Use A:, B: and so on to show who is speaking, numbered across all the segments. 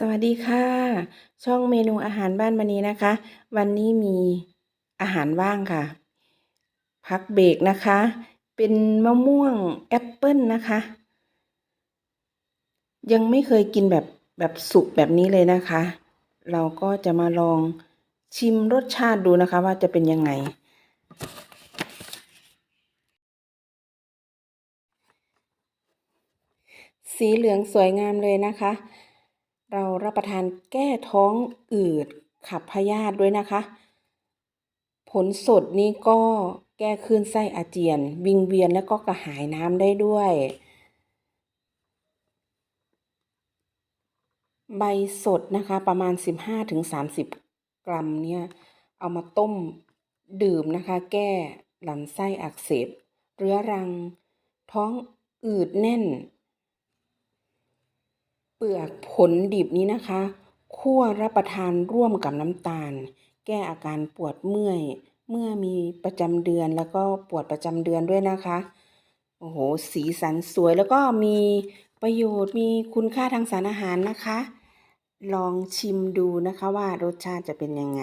A: สวัสดีค่ะ ช่องเมนูอาหารบ้านมณีนะคะ วันนี้มีอาหารว่างค่ะ พักเบรกนะคะ เป็นมะม่วงแอปเปิลนะคะ ยังไม่เคยกินแบบแบบสุกแบบนี้เลยนะคะ เราก็จะมาลองชิมรสชาติดูนะคะว่าจะเป็นยังไง สีเหลืองสวยงามเลยนะคะ เรารับประทานแก้ท้องอืดขับพยาธิด้วยนะคะ ผลสดนี้ก็แก้คลื่นไส้อาเจียน วิงเวียนและก็กระหายน้ำได้ด้วย ใบสดนะคะประมาณ 15-30 กรัมเนี่ย เอามาต้มดื่มนะคะ แก้ลำไส้อักเสบ เรื้อรัง ท้องอืดแน่น เปลือกผลดิบนี้นะคะคั่วรับประทานร่วมกับน้ำตาล แก้อาการปวดเมื่อย เมื่อมีประจำเดือนแล้วก็ปวดประจำเดือนด้วยนะคะ โอ้โห สีสันสวยแล้วก็มีประโยชน์มีคุณค่าทางสารอาหารนะคะ ลองชิมดูนะคะว่ารสชาติจะเป็นยังไง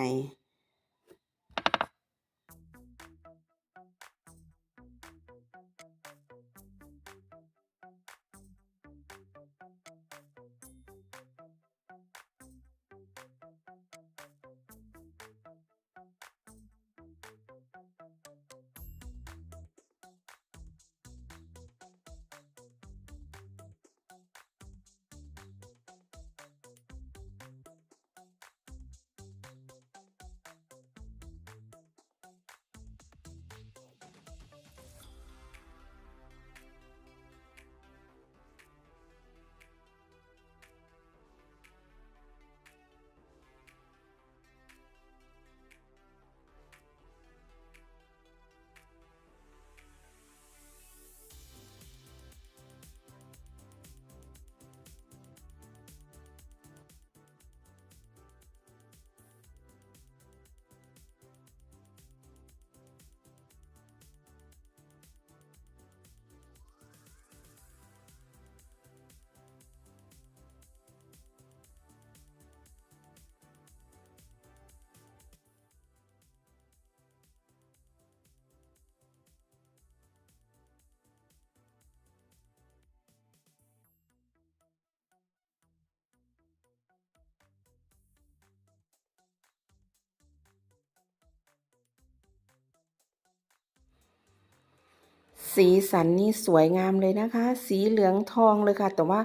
A: สีสันนี่สวยงามเลยนะคะ สีเหลืองทองเลยค่ะ แต่ว่า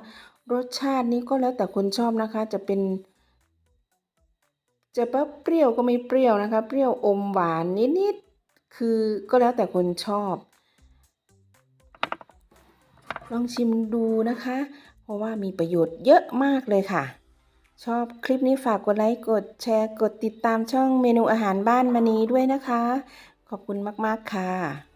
A: รสชาตินี้ก็แล้วแต่คนชอบนะคะ จะเป็น จะเปรี้ยวก็ไม่เปรี้ยวนะคะ เปรี้ยวอมหวานนิดๆ คือก็แล้วแต่คนชอบ ลองชิมดูนะคะ เพราะว่ามีประโยชน์เยอะมากเลยค่ะ ชอบคลิปนี้ฝากกดไลค์ กดแชร์ กดติดตามช่องเมนูอาหารบ้านมณีด้วยนะคะ ขอบคุณมากๆค่ะ